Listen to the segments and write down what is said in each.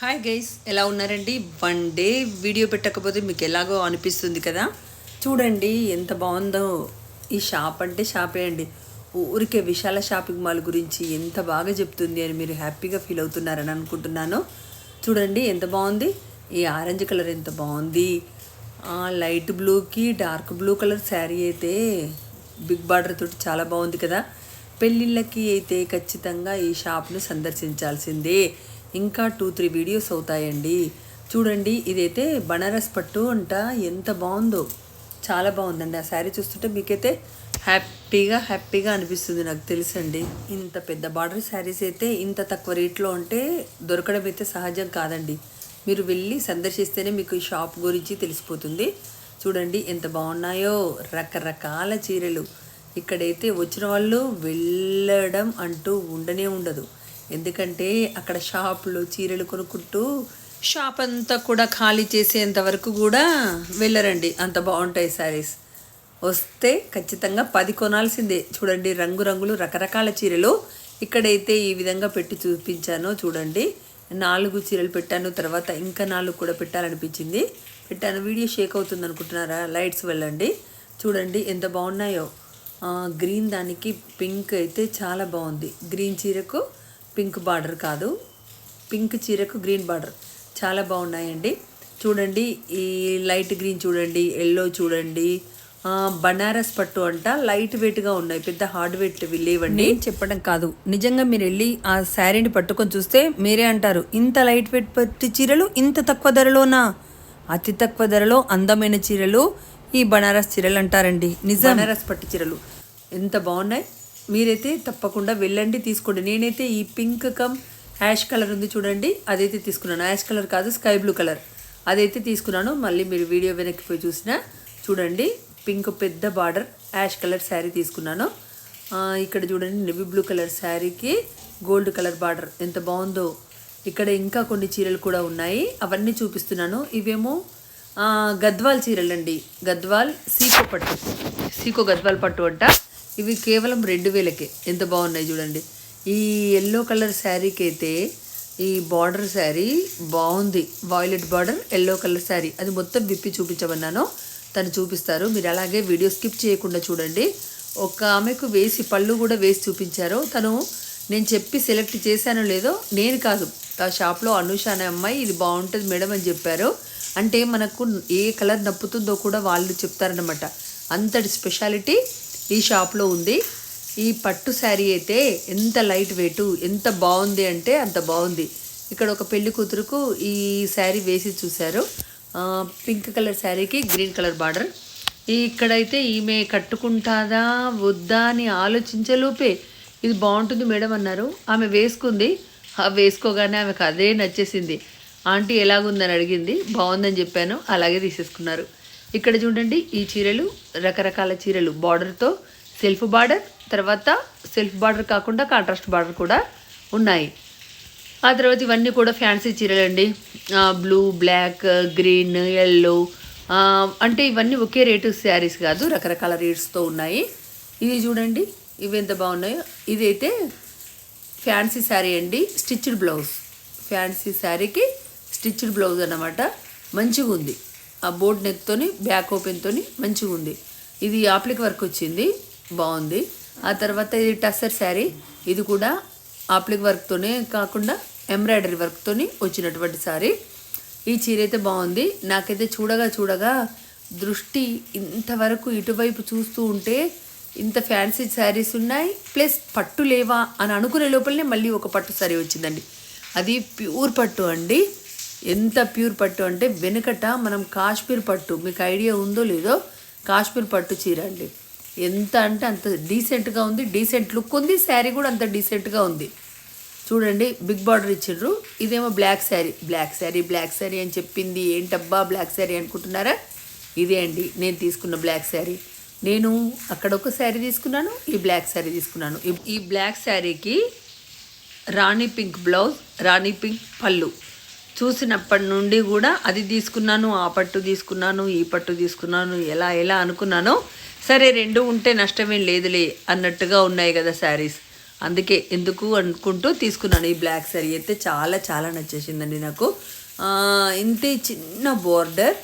Hi guys ఎలా ఉన్నారండి? One day video పెట్టకపోతే మీకు ఎలాగో అనిపిస్తుంది కదా? చూడండి ఎంత బాగుందో. ఈ షాప్ అంటే షాపే అండి. ఊరికే విశాల షాపింగ్ మాల్ గురించి ఎంత బాగా చెప్తుంది అని మీరు హ్యాపీగా ఫీల్ అవుతున్నారని అనుకుంటున్నాను. చూడండి ఎంత బాగుంది? ఈ ఆరెంజ్ కలర్ ఎంత బాగుంది? లైట్ బ్లూకి డార్క్ బ్లూ కలర్ శారీ అయితే బిగ్ బార్డర్ తోటి చాలా బాగుంది కదా? పెళ్ళిళ్ళకి అయితే ఖచ్చితంగా ఈ షాప్ను సందర్శించాల్సిందే. ఇంకా టూ త్రీ వీడియోస్ అవుతాయండి. చూడండి ఇదైతే బనారస్ పట్టు అంట. ఎంత బాగుందో. చాలా బాగుందండి. ఆ శారీ చూస్తుంటే మీకైతే హ్యాపీగా హ్యాపీగా అనిపిస్తుంది నాకు తెలుసండి. ఇంత పెద్ద బార్డర్ శారీస్ అయితే ఇంత తక్కువ రేట్లో ఉంటే దొరకడం అయితే సహజం కాదండి. మీరు వెళ్ళి సందర్శిస్తేనే మీకు ఈ షాప్ గురించి తెలిసిపోతుంది. చూడండి ఎంత బాగున్నాయో. రకరకాల చీరలు. ఇక్కడైతే వచ్చిన వాళ్ళు వెళ్ళడం అంటూ ఉండనే ఉండదు. ఎందుకంటే అక్కడ షాపులో చీరలు కొనుక్కుంటూ షాప్ అంతా కూడా ఖాళీ చేసేంత వరకు కూడా వెళ్ళరండి. అంత బాగుంటాయి శారీస్. వస్తే ఖచ్చితంగా పది కొనాల్సిందే. చూడండి రంగురంగులు రకరకాల చీరలు ఇక్కడైతే ఈ విధంగా పెట్టి చూపించానో చూడండి. నాలుగు చీరలు పెట్టాను తర్వాత ఇంకా నాలుగు కూడా పెట్టాలనిపించింది. పెట్టాను వీడియో షేక్ అవుతుంది అనుకుంటున్నారా లైట్స్ వెళ్ళండి. చూడండి ఎంత బాగున్నాయో. గ్రీన్ దానికి పింక్ అయితే చాలా బాగుంది. గ్రీన్ చీరకు పింక్ బార్డర్ కాదు. పింక్ చీరకు గ్రీన్ బార్డర్. చాలా బాగున్నాయండి. చూడండి ఈ లైట్ గ్రీన్ చూడండి ఎల్లో చూడండి. బనారస్ పట్టు అంట. లైట్ వెయిట్గా ఉన్నాయి. పెద్ద హార్డ్ వెయిట్ లేవండి. చెప్పడం కాదు. నిజంగా మీరు వెళ్ళి ఆ శారీని పట్టుకొని చూస్తే మీరే అంటారు. ఇంత లైట్ వెయిట్ పట్టు చీరలు ఇంత తక్కువ ధరలోనా? అతి తక్కువ ధరలో అందమైన చీరలు ఈ బనారస్ చీరలు అంటారండి. నిజం. బనారస్ పట్టు చీరలు. ఎంత బాగున్నాయి. మీరైతే తప్పకుండా వెళ్ళండి తీసుకోండి. నేనైతే ఈ పింక్ కమ్ యాష్ కలర్ ఉంది చూడండి అదైతే తీసుకున్నాను. యాష్ కలర్ కాదు స్కై బ్లూ కలర్. అదైతే తీసుకున్నాను. మళ్ళీ మీరు వీడియో వెనక్కి పోయి చూసినా చూడండి పింక్ పెద్ద బార్డర్ యాష్ కలర్ శారీ తీసుకున్నాను. ఇక్కడ చూడండి నెవీ బ్లూ కలర్ శారీకి గోల్డ్ కలర్ బార్డర్. ఎంత బాగుందో. ఇక్కడ ఇంకా కొన్ని చీరలు కూడా ఉన్నాయి. అవన్నీ చూపిస్తున్నాను. ఇవేమో గద్వాల్ చీరలండి. గద్వాల్ సీకో పట్టు. సీకో గద్వాల్ పట్టు అంట. ఇవి కేవలం రెండు వేలకే. ఎంత బాగున్నాయి చూడండి. ఈ ఎల్లో కలర్ శారీకి అయితే ఈ బార్డర్ శారీ బాగుంది. Violet border yellow colour sari. అది మొత్తం విప్పి చూపించమన్నాను. తను చూపిస్తారు. మీరు అలాగే వీడియో స్కిప్ చేయకుండా చూడండి. ఒక ఆమెకు వేసి పళ్ళు కూడా వేసి చూపించారు. తను నేను చెప్పి సెలెక్ట్ చేశానో లేదో నేను కాదు. ఆ షాప్లో అనుష అనే అమ్మాయి ఇది బాగుంటుంది మేడం అని చెప్పారు. అంటే మనకు ఏ కలర్ నప్పుతుందో కూడా వాళ్ళు చెప్తారనమాట అంతటి స్పెషాలిటీ ఈ షాప్లో ఉంది. ఈ పట్టు శారీ అయితే ఎంత లైట్ వెయిట్ ఎంత బాగుంది అంటే అంత బాగుంది. ఇక్కడ ఒక పెళ్ళి కూతురుకు ఈ శారీ వేసి చూశారు. పింక్ కలర్ శారీకి గ్రీన్ కలర్ బార్డర్. ఇక్కడైతే ఈమె కట్టుకుంటాదా వద్దా అని ఆలోచించలోపే ఇది బాగుంటుంది మేడం అన్నారు. ఆమె వేసుకుంది. ఆ వేసుకోగానే ఆమెకు అదే నచ్చేసింది. ఆంటీ ఎలాగుందని అడిగింది. బాగుందని చెప్పాను. అలాగే తీసేసుకున్నారు. ఇక్కడ చూడండి ఈ చీరలు రకరకాల చీరలు. బార్డర్తో సెల్ఫ్ బార్డర్ తర్వాత సెల్ఫ్ బార్డర్ కాకుండా కాంట్రాస్ట్ బార్డర్ కూడా ఉన్నాయి. ఆ తర్వాత ఇవన్నీ కూడా ఫ్యాన్సీ చీరలండి. అండి బ్లూ బ్లాక్ గ్రీన్ ఎల్లో అంటే ఇవన్నీ ఒకే రేటు శారీస్ కాదు రకరకాల రేట్స్తో ఉన్నాయి. ఇది చూడండి ఇవి ఎంత బాగున్నాయో. ఇదైతే ఫ్యాన్సీ శారీ అండి స్టిచ్డ్ బ్లౌజ్ ఫ్యాన్సీ శారీకి స్టిచ్డ్ బ్లౌజ్ అన్నమాట. మంచిగా ఉంది బోర్డ్ నెక్తోని బ్యాక్ ఓపెన్తోని మంచిగా ఉంది. ఇది ఆప్లిక్ వర్క్ వచ్చింది. బాగుంది. ఆ తర్వాత ఇది టస్సర్ శారీ. ఇది కూడా ఆప్లిక్ వర్క్తోనే కాకుండా ఎంబ్రాయిడరీ వర్క్తోని వచ్చినటువంటి శారీ. ఈ చీర అయితే బాగుంది. నాకైతే చూడగా చూడగా దృష్టి ఇంతవరకు ఇటువైపు చూస్తూ ఉంటే ఇంత ఫ్యాన్సీ శారీస్ ఉన్నాయి. ప్లస్ పట్టు లేవా అని అనుకునే లోపలనే మళ్ళీ ఒక పట్టు శారీ వచ్చిందండి. అది ప్యూర్ పట్టు అండి. ఎంత ప్యూర్ పట్టు అంటే వెనుకట మనం కాశ్మీర్ పట్టు మీకు ఐడియా ఉందో లేదో కాశ్మీర్ పట్టు చీర అండి. ఎంత అంటే అంత డీసెంట్గా ఉంది డీసెంట్ లుక్ ఉంది శారీ కూడా అంత డీసెంట్గా ఉంది. చూడండి బిగ్ బార్డర్ ఇచ్చిండ్రు. ఇదేమో black sari. Black sari black sari అని చెప్పింది. ఏంటబ్బా బ్లాక్ శారీ అనుకుంటున్నారా? ఇదే అండి నేను తీసుకున్న బ్లాక్ శారీ. నేను అక్కడ ఒక శారీ తీసుకున్నాను ఈ బ్లాక్ శారీ తీసుకున్నాను. ఈ- ఈ బ్లాక్ శారీకి rani pink blouse rani pink పళ్ళు. చూసినప్పటి నుండి కూడా అది తీసుకున్నాను ఆ పట్టు తీసుకున్నాను ఈ పట్టు తీసుకున్నాను ఎలా ఎలా అనుకున్నానో సరే రెండు ఉంటే నష్టమేం లేదులే అన్నట్టుగా ఉన్నాయి కదా శారీస్. అందుకే ఎందుకు అనుకుంటూ తీసుకున్నాను. ఈ బ్లాక్ శారీ అయితే చాలా చాలా నచ్చేసిందండి నాకు. ఇంతే చిన్న బోర్డర్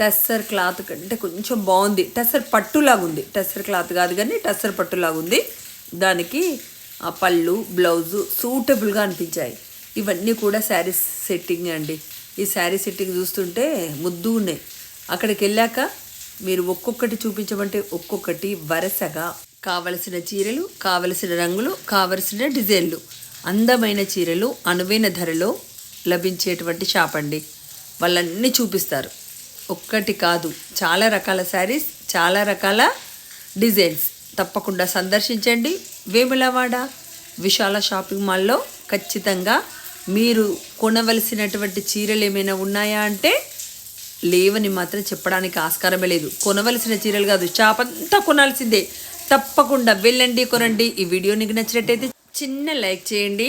టస్సర్ క్లాత్ కంటే కొంచెం బాగుంది. టెస్సర్ పట్టులాగుంది. టెస్సర్ టస్సర్ క్లాత్ కాదు కానీ టస్సర్ పట్టులాగుంది. దానికి ఆ పళ్ళు బ్లౌజు సూటబుల్గా అనిపించాయి. ఇవన్నీ కూడా శారీస్ సెట్టింగ్ అండి. ఈ శారీ సెట్టింగ్ చూస్తుంటే ముద్దు ఉన్నాయి. అక్కడికి వెళ్ళాక మీరు ఒక్కొక్కటి చూపించమంటే ఒక్కొక్కటి వరుసగా కావలసిన చీరలు కావలసిన రంగులు కావలసిన డిజైన్లు అందమైన చీరలు అనువైన ధరలో లభించేటువంటి షాప్ అండి. వాళ్ళన్నీ చూపిస్తారు. ఒక్కటి కాదు చాలా రకాల శారీస్ చాలా రకాల డిజైన్స్. తప్పకుండా సందర్శించండి. వేములవాడ విశాల షాపింగ్ మాల్లో ఖచ్చితంగా మీరు కొనవలసినటువంటి చీరలు ఏమైనా ఉన్నాయా అంటే లేవని మాత్రం చెప్పడానికి ఆస్కారమే లేదు. కొనవలసిన చీరలు కాదు చాపంతా కొనాల్సిందే. తప్పకుండా వెళ్ళండి కొనండి. ఈ వీడియో నీకు నచ్చినట్టయితే చిన్న లైక్ చేయండి.